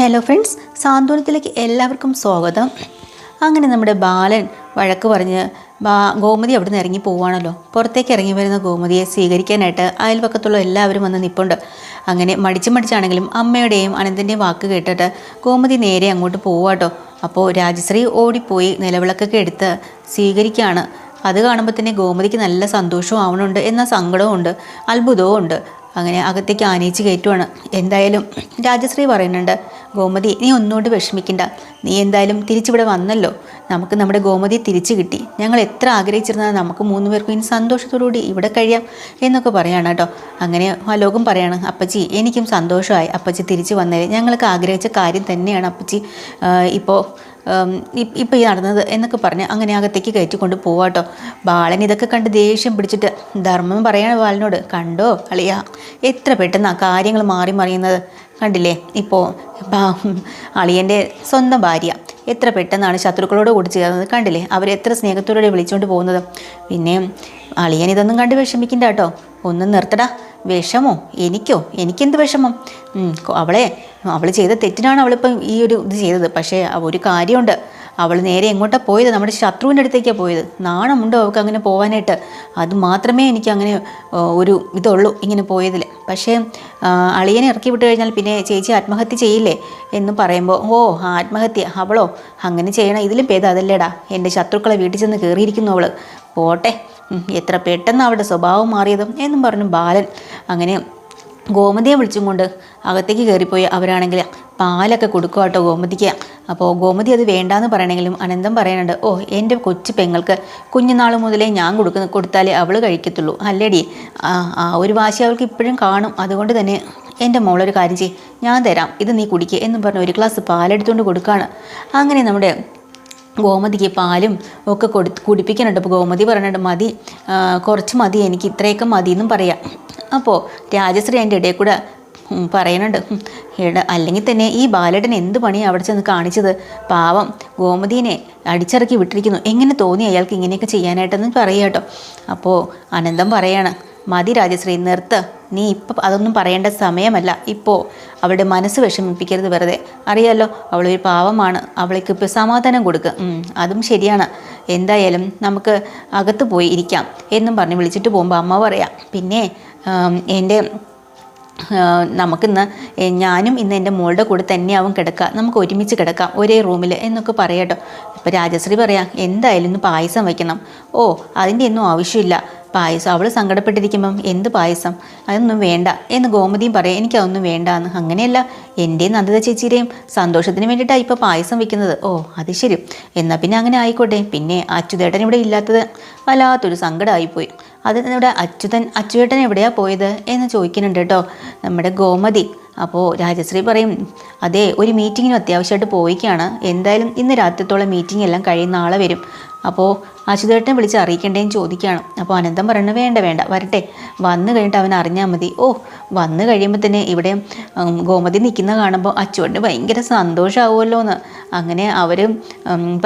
Hello friends സാന്ത്വനത്തിലേക്ക് എല്ലാവർക്കും സ്വാഗതം. അങ്ങനെ നമ്മുടെ ബാലൻ വഴക്ക് പറഞ്ഞ് ഗോമതി അവിടെ നിന്ന് ഇറങ്ങി പോവുകയാണല്ലോ പുറത്തേക്ക് ഇറങ്ങി വരുന്ന ഗോമതിയെ സ്വീകരിക്കാനായിട്ട് അയൽപക്കത്തുള്ള എല്ലാവരും വന്ന് നിൽപ്പുണ്ട് അങ്ങനെ മടിച്ച് മടിച്ചാണെങ്കിലും അമ്മയുടെയും അനന്തന്റെയും വാക്ക് കേട്ടിട്ട് ഗോമതി നേരെ അങ്ങോട്ട് പോവാട്ടോ. അപ്പോൾ രാജശ്രീ ഓടിപ്പോയി നിലവിളക്കൊക്കെ എടുത്ത് സ്വീകരിക്കുകയാണ് അത് കാണുമ്പോൾ തന്നെ ഗോമതിക്ക് നല്ല സന്തോഷവും ആവണുണ്ട് എന്നാൽ സങ്കടവും ഉണ്ട് അത്ഭുതവും ഉണ്ട് അങ്ങനെ അകത്തേക്ക് ആനയിച്ച് കയറ്റുവാണ്. എന്തായാലും രാജശ്രീ പറയുന്നുണ്ട് ഗോമതി നീ ഒന്നുകൊണ്ട് വിഷമിക്കണ്ട. നീ എന്തായാലും തിരിച്ചിവിടെ വന്നല്ലോ. നമുക്ക് നമ്മുടെ ഗോമതി തിരിച്ചു കിട്ടി. ഞങ്ങൾ എത്ര ആഗ്രഹിച്ചിരുന്നാൽ നമുക്ക് മൂന്ന് പേർക്കും ഇനി സന്തോഷത്തോടുകൂടി ഇവിടെ കഴിയാം എന്നൊക്കെ പറയാണ് കേട്ടോ. അങ്ങനെ അലോകം പറയാണ് അപ്പച്ചി എനിക്കും സന്തോഷമായി. അപ്പച്ചി തിരിച്ചു വന്നേരെ ഞങ്ങൾക്ക് ആഗ്രഹിച്ച കാര്യം തന്നെയാണ് അപ്പച്ചി. ഇപ്പോൾ ഇപ്പം ഈ നടന്നത് എന്നൊക്കെ പറഞ്ഞ് അങ്ങനെ അകത്തേക്ക് കയറ്റിക്കൊണ്ട് പോവാട്ടോ ബാലൻ ഇതൊക്കെ കണ്ട് ദേഷ്യം പിടിച്ചിട്ട് ധർമ്മം പറയാണ് ബാലനോട്. കണ്ടോ അളിയ എത്ര പെട്ടെന്നാ കാര്യങ്ങൾ മാറി മറിയുന്നത്. കണ്ടില്ലേ? ഇപ്പോൾ അളിയന്റെ സ്വന്തം ഭാര്യ. എത്ര പെട്ടെന്നാണ് ശത്രുക്കളോട് കൂടി ചേർന്നത്. കണ്ടില്ലേ? അവർ എത്ര സ്നേഹത്തോടെ വിളിച്ചുകൊണ്ട് പോകുന്നത്. പിന്നെ അളിയൻ ഇതൊന്നും കണ്ട് വിഷമിക്കണ്ട കേട്ടോ ഒന്ന് നിർത്തടാ. വിഷമോ? എനിക്കോ? എനിക്കെന്ത് വിഷമം? അവളെ അവൾ ചെയ്ത തെറ്റിനാണ് അവളിപ്പം ഈ ഒരു ഇത് ചെയ്തത്. പക്ഷേ ഒരു കാര്യമുണ്ട്. അവൾ നേരെ എങ്ങോട്ടാണ് പോയത്? നമ്മുടെ ശത്രുവിന്റെ അടുത്തേക്കാണ് പോയത്. നാണമുണ്ടോ അവൾക്ക് അങ്ങനെ പോകാനായിട്ട് അത് മാത്രമേ എനിക്ക് അങ്ങനെ ഒരു ഇതുള്ളൂ ഇങ്ങനെ പോയതിൽ പക്ഷേ അളിയനെ ഇറക്കി വിട്ട് കഴിഞ്ഞാൽ പിന്നെ ചേച്ചി ആത്മഹത്യ ചെയ്യില്ലേ എന്ന് പറയുമ്പോൾ ഓ ആത്മഹത്യ. അവളോ? അങ്ങനെ ചെയ്യണം ഇതിലും ഭേദം അതല്ലേടാ. എന്റെ ശത്രുക്കളെ വീട്ടിൽ ചെന്ന് കയറിയിരിക്കുന്നു അവൾ പോട്ടെ. എത്ര പെട്ടെന്ന് അവിടെ സ്വഭാവം മാറിയതും എന്നും പറഞ്ഞു ബാലൻ അങ്ങനെ ഗോമതിയെ വിളിച്ചും കൊണ്ട് അകത്തേക്ക് കയറിപ്പോയി. അവരാണെങ്കിൽ പാലൊക്കെ കൊടുക്കുക കേട്ടോ ഗോമതിക്ക്. അപ്പോൾ ഗോമതി അത് വേണ്ടാന്ന് പറയണമെങ്കിലും അനന്തം പറയുന്നുണ്ട് ഓ എന്റെ കൊച്ചു പെങ്ങൾക്ക് കുഞ്ഞുനാൾ മുതലേ ഞാൻ കൊടുക്കുന്ന കൊടുത്താലേ അവൾ കഴിക്കത്തുള്ളൂ. അല്ലേടി? ആ ഒരു വാശി അവൾക്ക് ഇപ്പോഴും കാണും. അതുകൊണ്ട് തന്നെ എന്റെ മോളൊരു കാര്യം ചെയ്യും. ഞാൻ തരാം. ഇത് നീ കുടിക്കുക എന്നും പറഞ്ഞ് ഒരു ഗ്ലാസ് പാലെടുത്തുകൊണ്ട് കൊടുക്കുകയാണ് അങ്ങനെ നമ്മുടെ ഗോമതിക്ക് പാലും ഒക്കെ കൊടു കുടിപ്പിക്കാനുണ്ട് അപ്പോൾ ഗോമതി പറയുന്നുണ്ട് മതി കുറച്ച് മതി എനിക്ക് ഇത്രയൊക്കെ മതി എന്നും പറയാം. അപ്പോൾ രാജശ്രീ അതിന്റെ ഇടയിൽ കൂടെ പറയുന്നുണ്ട് അല്ലെങ്കിൽ തന്നെ ഈ ബാലടൻ എന്ത് പണിയാണ് അവിടെ ചെന്ന് കാണിച്ചത്? പാവം ഗോമതിനെ അടിച്ചിറക്കി വിട്ടിരിക്കുന്നു. എങ്ങനെ തോന്നി അയാൾക്ക് ഇങ്ങനെയൊക്കെ ചെയ്യാനായിട്ടെന്ന് പറയാം കേട്ടോ. അപ്പോൾ അനന്തം പറയാണ് മതി രാജശ്രീ നിർത്ത്. നീ ഇപ്പം അതൊന്നും പറയേണ്ട സമയമല്ല. ഇപ്പോൾ അവളുടെ മനസ്സ് വിഷമിപ്പിക്കരുത് വെറുതെ. അറിയാലോ അവളൊരു പാവമാണ്. അവൾക്ക് ഇപ്പോൾ സമാധാനം കൊടുക്കുക അതും ശരിയാണ്. എന്തായാലും നമുക്ക് അകത്ത് പോയി ഇരിക്കാം എന്നും പറഞ്ഞ് വിളിച്ചിട്ട് പോകുമ്പോൾ അമ്മ പറയാം പിന്നെ എന്റെ നമുക്കിന്ന് ഞാനും ഇന്ന് എന്റെ മോളുടെ കൂടെ തന്നെയാവും കിടക്കുക നമുക്ക് ഒരുമിച്ച് കിടക്കാം ഒരേ റൂമിൽ എന്നൊക്കെ പറയാട്ടോ. ഇപ്പം രാജശ്രീ പറയാം എന്തായാലും ഇന്ന് പായസം വയ്ക്കണം ഓ അതിന്റെ ഒന്നും ആവശ്യമില്ല. പായസം. അവൾ സങ്കടപ്പെട്ടിരിക്കുമ്പം എന്ത് പായസം? അതൊന്നും വേണ്ട എന്ന് ഗോമതിയും പറയാം എനിക്കതൊന്നും വേണ്ട എന്ന് അങ്ങനെയല്ല. എന്റെയും നന്ദിത ചേച്ചിയുടെയും സന്തോഷത്തിന് വേണ്ടിയിട്ടാണ് ഇപ്പോൾ പായസം വെക്കുന്നത്. ഓ അത് ശരി. എന്നാൽ പിന്നെ അങ്ങനെ ആയിക്കോട്ടെ. പിന്നെ അച്യുതേട്ടൻ ഇവിടെ ഇല്ലാത്തത് വല്ലാത്തൊരു സങ്കടമായിപ്പോയി അത് നമ്മുടെ അച്യുതൻ അച്യുതേട്ടൻ എവിടെയാണ് പോയത്? എന്ന് ചോദിക്കുന്നുണ്ട് കേട്ടോ. നമ്മുടെ ഗോമതി. അപ്പോൾ രാജശ്രീ പറയും അതെ ഒരു മീറ്റിങ്ങിനും അത്യാവശ്യമായിട്ട് പോയിക്കാണ്. എന്തായാലും ഇന്ന് രാത്രിത്തോളം മീറ്റിംഗ് എല്ലാം കഴിയുന്ന ആളെ വരും. അപ്പോൾ അശുദേട്ടനെ വിളിച്ച് അറിയിക്കേണ്ടതെന്ന് ചോദിക്കുകയാണ് അപ്പോൾ അനന്തം പറയണത് വേണ്ട വേണ്ട വരട്ടെ. വന്നു കഴിഞ്ഞിട്ട് അവൻ അറിഞ്ഞാൽ മതി. ഓ വന്നു കഴിയുമ്പോൾ തന്നെ ഇവിടെ ഗോമതി നിൽക്കുന്ന കാണുമ്പോൾ അച്ചുവേട്ടന് ഭയങ്കര സന്തോഷമാവുമല്ലോ എന്ന് അങ്ങനെ അവർ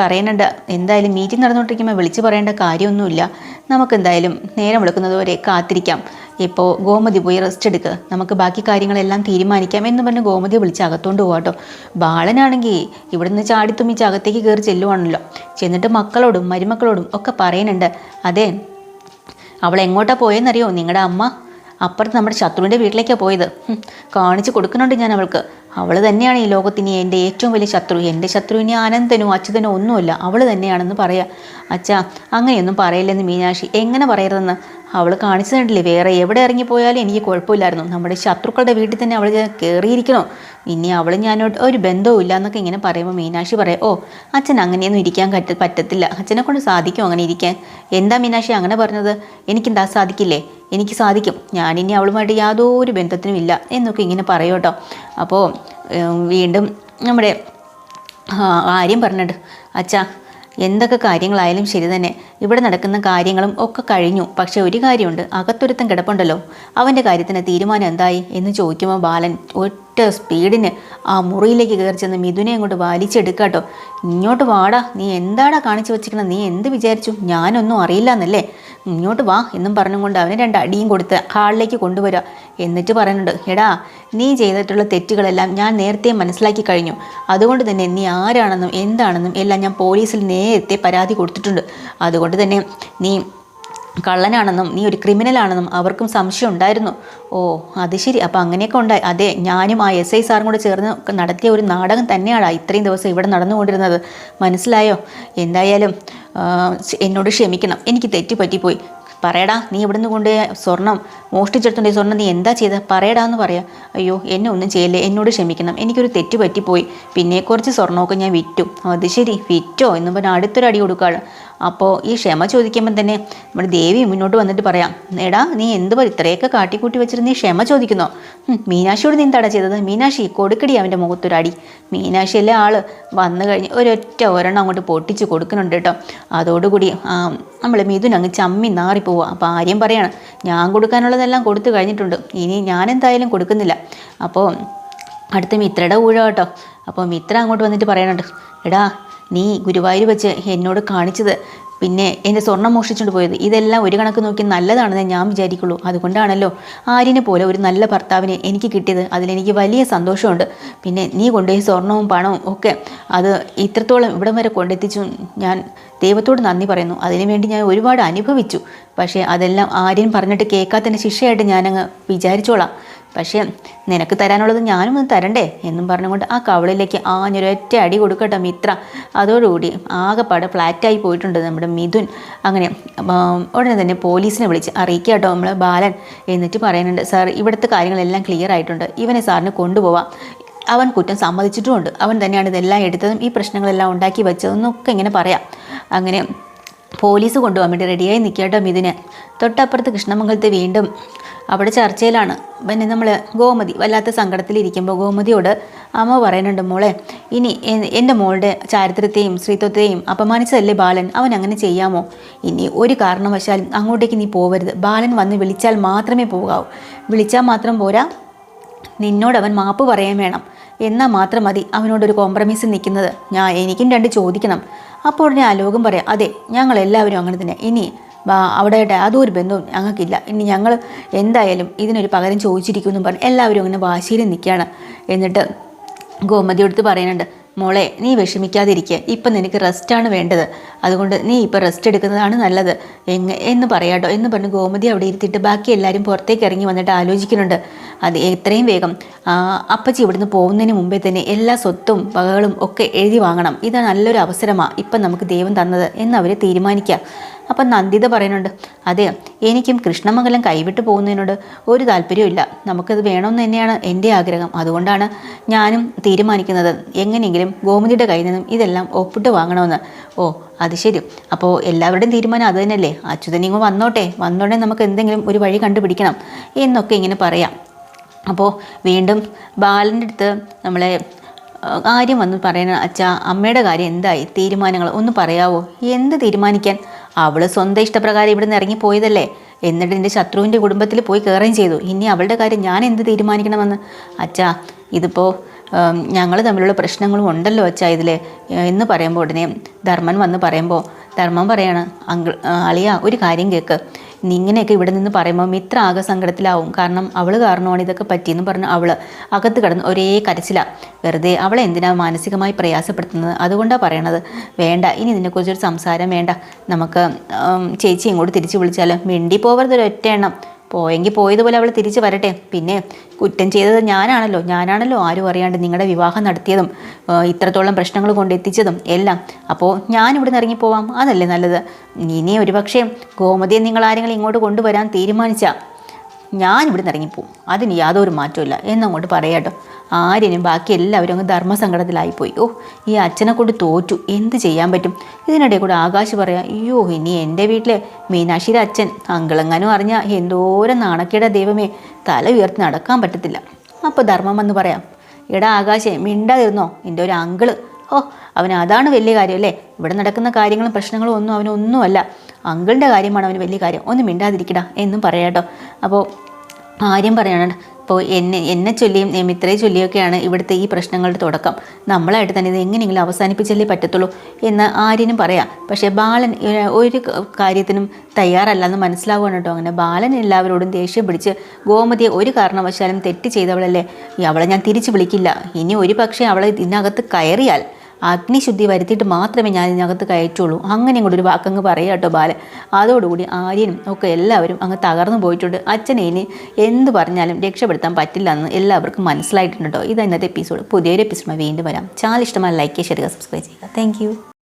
പറയുന്നുണ്ട് എന്തായാലും മീറ്റിംഗ് നടന്നുകൊണ്ടിരിക്കുമ്പോൾ വിളിച്ച് പറയേണ്ട കാര്യമൊന്നുമില്ല. നമുക്ക് എന്തായാലും നേരം വിളിക്കുന്നത് വരെ കാത്തിരിക്കാം. ഇപ്പോൾ ഗോമതി പോയി റെസ്റ്റ് എടുക്കുക നമുക്ക് ബാക്കി കാര്യങ്ങളെല്ലാം തീരുമാനിക്കാം എന്ന് പറഞ്ഞ് ഗോമതി വിളിച്ച് അകത്തോണ്ട് പോകാട്ടോ ബാലനാണെങ്കിൽ ഇവിടുന്ന് ചാടിത്തുമ്മിച്ച് അകത്തേക്ക് കയറി ചെല്ലുവാണല്ലോ. ചെന്നിട്ട് മക്കളോടും മരുമക്കളോടും ഒക്കെ പറയുന്നുണ്ട് അതെ അവൾ എങ്ങോട്ടാ പോയെന്നറിയോ? നിങ്ങളുടെ അമ്മ അപ്പുറത്ത് നമ്മുടെ ശത്രുവിന്റെ വീട്ടിലേക്കാണ് പോയത്. കാണിച്ചു കൊടുക്കുന്നുണ്ട് ഞാൻ അവൾക്ക്. അവൾ തന്നെയാണ് ഈ ലോകത്തിന് എന്റെ ഏറ്റവും വലിയ ശത്രു. എന്റെ ശത്രുവിന് അനന്തനോ അച്യുതനോ ഒന്നുമില്ല. അവൾ തന്നെയാണെന്ന് പറയാം. അച്ഛാ അങ്ങനെയൊന്നും പറയില്ലെന്ന് മീനാക്ഷി. എങ്ങനെ പറയരുതെന്ന്? അവൾ കാണിച്ചു തന്നിട്ടില്ലേ വേറെ എവിടെ ഇറങ്ങിപ്പോയാലും എനിക്ക് കുഴപ്പമില്ലായിരുന്നു. നമ്മുടെ ശത്രുക്കളുടെ വീട്ടിൽ തന്നെ അവൾ കയറിയിരിക്കണോ ഇനി അവൾ ഞാനോട്ട് ഒരു ബന്ധവും ഇല്ല എന്നൊക്കെ ഇങ്ങനെ പറയുമ്പോൾ മീനാക്ഷി പറയാം ഓ അച്ഛൻ അങ്ങനെയൊന്നും ഇരിക്കാൻ പറ്റ പറ്റത്തില്ല. അച്ഛനെ കൊണ്ട് സാധിക്കും അങ്ങനെ ഇരിക്കാൻ? എന്താ മീനാക്ഷി അങ്ങനെ പറഞ്ഞത്? എനിക്കെന്താ സാധിക്കില്ലേ? എനിക്ക് സാധിക്കും. ഞാനിനി അവളുമായിട്ട് യാതൊരു ബന്ധത്തിനും ഇല്ല എന്നൊക്കെ ഇങ്ങനെ പറയൂട്ടോ അപ്പോൾ വീണ്ടും നമ്മുടെ ആര്യം പറഞ്ഞിട്ട് അച്ഛാ എന്തൊക്കെ കാര്യങ്ങളായാലും ശരി തന്നെ. ഇവിടെ നടക്കുന്ന കാര്യങ്ങളും ഒക്കെ കഴിഞ്ഞു. പക്ഷെ ഒരു കാര്യമുണ്ട്. അകത്തൊരുത്തം കിടപ്പുണ്ടല്ലോ. അവന്റെ കാര്യത്തിന് തീരുമാനം എന്തായി എന്ന് ചോദിക്കുമ്പോൾ ബാലൻ ഒറ്റ സ്പീഡിന് ആ മുറിയിലേക്ക് കയറി ചെന്ന് മിഥുനെ അങ്ങോട്ട് വലിച്ചെടുക്കാട്ടോ ഇങ്ങോട്ട് വാടാ. നീ എന്താടാ കാണിച്ചു വെച്ചിരിക്കണം നീ എന്ത് വിചാരിച്ചു? ഞാനൊന്നും അറിയില്ല എന്നല്ലേ ഇങ്ങോട്ട് വാ എന്നും പറഞ്ഞുകൊണ്ട് അവനെ രണ്ട് അടിയും കൊടുത്ത് ഹാളിലേക്ക് കൊണ്ടുവരിക എന്നിട്ട് പറയുന്നുണ്ട് എടാ നീ ചെയ്തിട്ടുള്ള തെറ്റുകളെല്ലാം ഞാൻ നേരത്തെ മനസ്സിലാക്കി കഴിഞ്ഞു. അതുകൊണ്ട് തന്നെ നീ ആരാണെന്നും എന്താണെന്നും എല്ലാം ഞാൻ പോലീസിൽ നേരത്തെ പരാതി കൊടുത്തിട്ടുണ്ട്. അതുകൊണ്ട് തന്നെ നീ കള്ളനാണെന്നും നീ ഒരു ക്രിമിനലാണെന്നും അവർക്കും സംശയം ഉണ്ടായിരുന്നു. ഓ അത് ശരി. അപ്പം അങ്ങനെയൊക്കെ ഉണ്ടായി. അതെ ഞാനും ആ എസ് ഐ സാറും കൂടെ ചേർന്ന് നടത്തിയ ഒരു നാടകം തന്നെയാണ് ഇത്രയും ദിവസം ഇവിടെ നടന്നുകൊണ്ടിരുന്നത്. മനസ്സിലായോ? എന്തായാലും എന്നോട് ക്ഷമിക്കണം. എനിക്ക് തെറ്റുപറ്റിപ്പോയി. പറയടാ നീ ഇവിടുന്ന് കൊണ്ടുപോയ സ്വർണം മോഷ്ടിച്ചെടുത്തുണ്ട് ഈ സ്വർണം നീ എന്താ ചെയ്ത? പറയടാ എന്ന് പറയാം. അയ്യോ എന്നെ ഒന്നും ചെയ്യല്ലേ? എന്നോട് ക്ഷമിക്കണം. എനിക്കൊരു തെറ്റ് പറ്റിപ്പോയി പിന്നെ കുറച്ച് സ്വർണമൊക്കെ ഞാൻ വിറ്റു. അത് ശരി വിറ്റോ? എന്ന് പറഞ്ഞാൽ അടുത്തൊരു അടി കൊടുക്കാണ്. അപ്പോൾ ഈ ക്ഷമ ചോദിക്കുമ്പോൾ തന്നെ നമ്മുടെ ദേവി മുന്നോട്ട് വന്നിട്ട് പറയാം എടാ നീ എന്ത് ഇത്രയൊക്കെ കാട്ടിക്കൂട്ടി വെച്ചിട്ട് നീ ക്ഷമ ചോദിക്കുന്നോ? മീനാക്ഷിയോട് നീ എന്താടാ ചെയ്തത്? മീനാക്ഷി കൊടുക്കടി അവന്റെ മുഖത്തൊരടി. മീനാക്ഷിയിലെ ആൾ വന്നു കഴിഞ്ഞ് ഒരൊറ്റ ഒരെണ്ണം അങ്ങോട്ട് പൊട്ടിച്ച് കൊടുക്കുന്നുണ്ട് കേട്ടോ. അതോടുകൂടി നമ്മൾ മിഥുൻ അങ്ങ് ചമ്മി നാറിപ്പോവുക അപ്പോൾ ആര്യം പറയാണ് ഞാൻ കൊടുക്കാനുള്ളതെല്ലാം കൊടുത്തു കഴിഞ്ഞിട്ടുണ്ട്. ഇനി ഞാൻ എന്തായാലും കൊടുക്കുന്നില്ല. അപ്പോൾ അടുത്ത മിത്രയുടെ ഊഴ കേട്ടോ. അപ്പോൾ മിത്ര അങ്ങോട്ട് വന്നിട്ട് പറയാനുണ്ട് എടാ നീ ഗുരുവായൂർ വെച്ച് എന്നോട് കാണിച്ചത്. പിന്നെ എന്റെ സ്വർണം മോഷ്ടിച്ചുകൊണ്ട് പോയത്. ഇതെല്ലാം ഒരു കണക്ക് നോക്കി നല്ലതാണെന്ന് ഞാൻ വിചാരിക്കുള്ളൂ. അതുകൊണ്ടാണല്ലോ ആര്യനെ പോലെ ഒരു നല്ല ഭർത്താവിനെ എനിക്ക് കിട്ടിയത്. അതിലെനിക്ക് വലിയ സന്തോഷമുണ്ട്. പിന്നെ നീ കൊണ്ടുപോയി സ്വർണവും പണവും ഒക്കെ അത് ഇത്രത്തോളം ഇവിടം വരെ കൊണ്ടെത്തിച്ചു. ഞാൻ ദൈവത്തോട് നന്ദി പറയുന്നു. അതിനുവേണ്ടി ഞാൻ ഒരുപാട് അനുഭവിച്ചു. പക്ഷേ അതെല്ലാം ആര്യൻ പറഞ്ഞിട്ട് കേൾക്കാത്തതിന് ശിക്ഷയായിട്ട് ഞാനങ്ങ് വിചാരിച്ചോളാം. പക്ഷേ നിനക്ക് തരാനുള്ളത് ഞാനും ഒന്ന് തരണ്ടേ എന്നും പറഞ്ഞുകൊണ്ട് ആ കവളിലേക്ക് ആ ആഞ്ഞൊരൊറ്റ അടി കൊടുക്കട്ടെ മിത്ര. അതോടുകൂടി ആകെപ്പാടെ ഫ്ലാറ്റായി പോയിട്ടുണ്ട് നമ്മുടെ മിഥുൻ. അങ്ങനെ ഉടനെ തന്നെ പോലീസിനെ വിളിച്ച് അറിയിക്കുക കേട്ടോ നമ്മൾ ബാലൻ എന്നിട്ട് പറയുന്നുണ്ട് സാർ ഇവിടുത്തെ കാര്യങ്ങളെല്ലാം ക്ലിയർ ആയിട്ടുണ്ട്. ഇവനെ സാറിന് കൊണ്ടുപോവാം. അവൻ കുറ്റം സമ്മതിച്ചിട്ടുമുണ്ട്. അവൻ തന്നെയാണ് ഇതെല്ലാം എടുത്തതും ഈ പ്രശ്നങ്ങളെല്ലാം ഉണ്ടാക്കി വെച്ചതെന്നൊക്കെ ഇങ്ങനെ പറയാം. അങ്ങനെ പോലീസ് കൊണ്ടുപോകാൻ വേണ്ടി റെഡിയായി നിൽക്കട്ടോ മിഥുനെ. തൊട്ടപ്പുറത്ത് കൃഷ്ണമംഗലത്തെ വീണ്ടും അവിടെ ചർച്ചയിലാണ്. പിന്നെ നമ്മൾ ഗോമതി വല്ലാത്ത സങ്കടത്തിലിരിക്കുമ്പോൾ ഗോമതിയോട് അമ്മ പറയുന്നുണ്ട് മോളെ ഇനി എന്റെ മോളുടെ ചാരിത്രത്തെയും സ്ത്രീത്വത്തെയും അപമാനിച്ചതല്ലേ ബാലൻ? അവൻ അങ്ങനെ ചെയ്യാമോ? ഇനി ഒരു കാരണവശാലും അങ്ങോട്ടേക്ക് നീ പോവരുത്. ബാലൻ വന്ന് വിളിച്ചാൽ മാത്രമേ പോകാവൂ. വിളിച്ചാൽ മാത്രം പോരാ. നിന്നോട് അവൻ മാപ്പ് പറയാൻ വേണം. എന്നാൽ മാത്രം മതി അവനോടൊരു കോംപ്രമൈസ് നിൽക്കുന്നത്. ഞാൻ എനിക്കും രണ്ട് ചോദിക്കണം. അപ്പോൾ ഉടനെ ആലോകം പറയാം. അതെ ഞങ്ങളെല്ലാവരും അങ്ങനെ തന്നെ. ഇനി അവിടെ യാതൊരു ബന്ധവും ഞങ്ങൾക്കില്ല. ഇനി ഞങ്ങൾ എന്തായാലും ഇതിനൊരു പകരം ചോദിച്ചിരിക്കുമെന്നും പറഞ്ഞ് എല്ലാവരും അങ്ങനെ വാശിയിൽ നിൽക്കുകയാണ്. എന്നിട്ട് ഗോമതിയോടുത്ത് പറയുന്നുണ്ട് മോളെ നീ വിഷമിക്കാതിരിക്കുക ഇപ്പം നിനക്ക് റെസ്റ്റാണ് വേണ്ടത്. അതുകൊണ്ട് നീ ഇപ്പം റെസ്റ്റ് എടുക്കുന്നതാണ് നല്ലത്. എങ്ങ എന്ന് പറയാട്ടോ. എന്ന് പറഞ്ഞ് ഗോമതി അവിടെ ഇരുത്തിയിട്ട് ബാക്കി എല്ലാവരും പുറത്തേക്ക് ഇറങ്ങി വന്നിട്ട് ആലോചിക്കുന്നുണ്ട്. അത് എത്രയും വേഗം അപ്പച്ചി ഇവിടുന്ന് പോകുന്നതിന് മുമ്പേ തന്നെ എല്ലാ സ്വത്തും വകകളും ഒക്കെ എഴുതി വാങ്ങണം. ഇത് നല്ലൊരു അവസരമാണ് ഇപ്പം നമുക്ക് ദൈവം തന്നത് എന്ന് അവർ തീരുമാനിക്കുക. അപ്പം നന്ദിത പറയുന്നുണ്ട് അതെ എനിക്കും കൃഷ്ണമംഗലം കൈവിട്ട് പോകുന്നതിനോട് ഒരു താല്പര്യമില്ല നമുക്കത് വേണമെന്ന് തന്നെയാണ് എന്റെ ആഗ്രഹം. അതുകൊണ്ടാണ് ഞാനും തീരുമാനിക്കുന്നത്. എങ്ങനെയെങ്കിലും ഗോമതിയുടെ കയ്യിൽ നിന്നും ഇതെല്ലാം ഒപ്പിട്ട് വാങ്ങണമെന്ന്. ഓ അത് ശരി. അപ്പോൾ എല്ലാവരുടെയും തീരുമാനം അത് തന്നെയല്ലേ? അച്യുതനിങ്ങ് വന്നോട്ടെ. വന്നോട്ടെ നമുക്ക് എന്തെങ്കിലും ഒരു വഴി കണ്ടുപിടിക്കണം. എന്നൊക്കെ ഇങ്ങനെ പറയാം. അപ്പോൾ വീണ്ടും ബാലന്റെ അടുത്ത് നമ്മളെ കാര്യം വന്ന് പറയണ അച്ഛാ അമ്മയുടെ കാര്യം എന്തായി? തീരുമാനങ്ങൾ ഒന്ന് പറയാവോ? എന്ത് തീരുമാനിക്കാൻ? അവൾ സ്വന്തം ഇഷ്ടപ്രകാരം ഇവിടെ നിന്ന് ഇറങ്ങിപ്പോയതല്ലേ. എന്നിട്ട് എന്റെ ശത്രുവിന്റെ കുടുംബത്തിൽ പോയി കയറുകയും ചെയ്തു. ഇനി അവളുടെ കാര്യം ഞാൻ എന്ത് തീരുമാനിക്കണമെന്ന്? അച്ഛാ ഇതിപ്പോൾ ഞങ്ങൾ തമ്മിലുള്ള പ്രശ്നങ്ങളും ഉണ്ടല്ലോ അച്ഛാ ഇതിൽ എന്ന് പറയുമ്പോൾ ഉടനെ ധർമ്മൻ വന്ന് പറയുമ്പോൾ ധർമ്മൻ പറയാണ് അങ്കിൾ അളിയ ഒരു കാര്യം കേൾക്ക് നീ ഇങ്ങനെയൊക്കെ ഇവിടെ നിന്ന് പറയുമ്പോൾ മിത്ര ആകെ സങ്കടത്തിലാവും. കാരണം അവൾ കാരണമാണ് ഇതൊക്കെ പറ്റിയെന്ന് പറഞ്ഞ് അവൾ അകത്ത് കിടന്ന് ഒരേ കരച്ചില. വെറുതെ അവളെ എന്തിനാ മാനസികമായി പ്രയാസപ്പെടുത്തുന്നത്? അതുകൊണ്ടാണ് പറയണത്. വേണ്ട ഇനി ഇതിനെക്കുറിച്ചൊരു സംസാരം വേണ്ട. നമുക്ക് ചേച്ചി ഇങ്ങോട്ട് തിരിച്ചു വിളിച്ചാൽ മിണ്ടി പോവരുത് ഒരൊറ്റ എണ്ണം. പോയെങ്കിൽ പോയതുപോലെ അവൾ തിരിച്ചു വരട്ടെ. പിന്നെ കുറ്റം ചെയ്തത് ഞാനാണല്ലോ. ഞാനാണല്ലോ ആരും അറിയാണ്ട് നിങ്ങളുടെ വിവാഹം നടത്തിയതും ഇത്രത്തോളം പ്രശ്നങ്ങൾ കൊണ്ടെത്തിച്ചതും എല്ലാം. അപ്പോൾ ഞാൻ നിന്ന് ഇറങ്ങിപ്പോവാം അതല്ലേ നല്ലത്. ഇനി ഒരുപക്ഷെ ഗോമതിയെ നിങ്ങൾ ആരെങ്കിലും ഇങ്ങോട്ട് കൊണ്ടുവരാൻ തീരുമാനിച്ചാൽ ഞാൻ ഇവിടെ നിന്ന് ഇറങ്ങിപ്പോവും. അതിന് യാതൊരു മാറ്റമില്ല എന്നങ്ങോട്ട് പറയാട്ടോ ആര്യനും ബാക്കി എല്ലാവരും അങ്ങ് ധർമ്മസങ്കടത്തിലായിപ്പോയി. ഓ ഈ അച്ഛനെ കൊണ്ട് തോറ്റു. എന്ത് ചെയ്യാൻ പറ്റും? ഇതിനിടയിൽ കൂടെ ആകാശ് പറയാം അയ്യോ ഇനി എന്റെ വീട്ടിലെ മീനാക്ഷിയുടെ അച്ഛൻ അങ്കിളെങ്ങാനും അറിഞ്ഞാൽ എന്തോരം നാണക്കേട ദൈവമേ. തല ഉയർത്തി നടക്കാൻ പറ്റത്തില്ല. അപ്പോൾ ധർമ്മം വന്ന് പറയാം എടാ ആകാശേ മിണ്ടാതിരുന്നോ? എന്റെ ഒരു അങ്കിൾ. ഓ അവൻ അതാണ് വലിയ കാര്യം അല്ലേ? ഇവിടെ നടക്കുന്ന കാര്യങ്ങളും പ്രശ്നങ്ങളും ഒന്നും അവനൊന്നുമല്ല. അങ്കിളിന്റെ കാര്യമാണ് അവന് വലിയ കാര്യം. ഒന്ന് മിണ്ടാതിരിക്കടാ എന്നും പറയാട്ടോ അപ്പോൾ ആര്യം പറയണം. ഇപ്പോൾ എന്നെ എന്നെ ചൊല്ലിയും മിത്രയെ ചൊല്ലിയൊക്കെയാണ് ഇവിടുത്തെ ഈ പ്രശ്നങ്ങളുടെ തുടക്കം. നമ്മളായിട്ട് തന്നെ ഇത് എങ്ങനെയെങ്കിലും അവസാനിപ്പിച്ചല്ലേ പറ്റത്തുള്ളൂ എന്ന് ആര്യനും പറയാം. പക്ഷേ ബാലൻ ഒരു കാര്യത്തിനും തയ്യാറല്ലെന്ന് മനസ്സിലാവുകയാണ് കേട്ടോ അങ്ങനെ. ബാലൻ എല്ലാവരോടും ദേഷ്യം പിടിച്ച് ഗോമതിയെ ഒരു കാരണവശാലും തെറ്റ് ചെയ്തവളല്ലേ? അവളെ ഞാൻ തിരിച്ചു വിളിക്കില്ല. ഇനി ഒരു പക്ഷേ അവളെ ഇതിനകത്ത് കയറിയാൽ അഗ്നിശുദ്ധി വരുത്തിയിട്ട് മാത്രമേ ഞാൻ ഇതിനകത്ത് കയറ്റുള്ളൂ. അങ്ങനെ കൂടെ ഒരു വാക്കങ്ങ് പറയുക കേട്ടോ ബാലൻ. അതോടുകൂടി ആര്യനും ഒക്കെ എല്ലാവരും അങ്ങ് തകർന്നു പോയിട്ടുണ്ട്. അച്ഛനെ ഇനി എന്ത് പറഞ്ഞാലും രക്ഷപ്പെടുത്താൻ പറ്റില്ല എന്ന് എല്ലാവർക്കും മനസ്സിലായിട്ടുണ്ട് കേട്ടോ. ഇത് ഇന്നത്തെ എപ്പിസോഡ് പുതിയൊരു എപ്പിസോഡ് വീണ്ടും വരാം. ചാനൽ ഇഷ്ടമായി ലൈക്ക് ചെയ്യുക സബ്സ്ക്രൈബ് ചെയ്യുക താങ്ക്